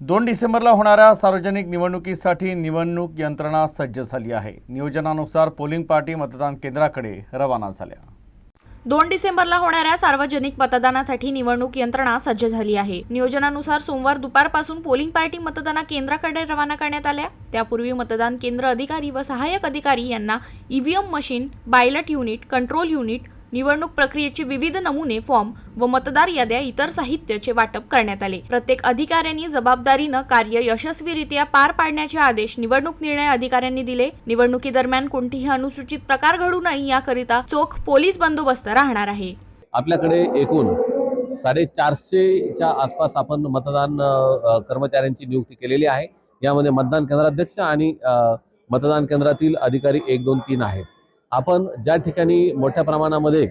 दोन डिसेंबरला होणाऱ्या सार्वजनिक निवडणुकीसाठी निवडणूक यंत्रणा सज्ज झाली आहे. नियोजनानुसार पोलिंग पार्टी मतदान केंद्राकडे रवाना झाल्या. दोन डिसेंबरला होणाऱ्या सार्वजनिक मतदानासाठी निवडणूक यंत्रणा सज्ज झाली आहे. नियोजनानुसार सोमवार दुपारपासून पोलिंग पार्टी मतदान केंद्राकडे रवाना करण्यात आल्या. त्यापूर्वी मतदान केंद्र अधिकारी व सहाय्यक अधिकारी यांना EVM machine ballot unit control unit निवडणूक प्रक्रियेचे विविध नमुने फॉर्म व मतदार याद्या इतर साहित्याचे वाटप करण्यात आले. प्रत्येक अधिकाऱ्यांनी जबाबदारीनं कार्य यशस्वीरित्या पार पाडण्याचे आदेश निवडणूक निर्णय अधिकाऱ्यांनी दिले. निवडणुकीदरम्यान कोणतीही अनुसूचित प्रकार घडू नये याकरिता चोख पोलीस बंदोबस्त राहणार आहे. आपल्याकडे एकूण साडे चारशेच्या आसपास आपण मतदान कर्मचाऱ्यांची नियुक्ती केलेली आहे. यामध्ये मतदान केंद्राध्यक्ष आणि मतदान केंद्रातील अधिकारी एक दोन तीन आहेत. आपण ज्या ठिकाणी मोठ्या प्रमाणामध्ये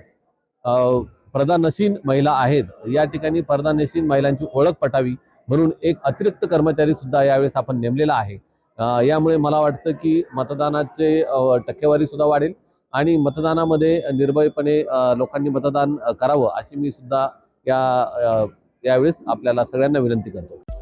प्रधानशीन महिला आहेत या ठिकाणी प्रधानशीन महिलांची ओळख पटावी म्हणून एक अतिरिक्त कर्मचारी सुद्धा यावेळेस आपण नेमलेला आहे. यामुळे मला वाटतं की मतदानाचे टक्केवारी सुद्धा वाढेल आणि मतदानामध्ये निर्भयपणे लोकांनी मतदान करावं अशी मी सुद्धा या यावेळेस आपल्याला सगळ्यांना विनंती करतो.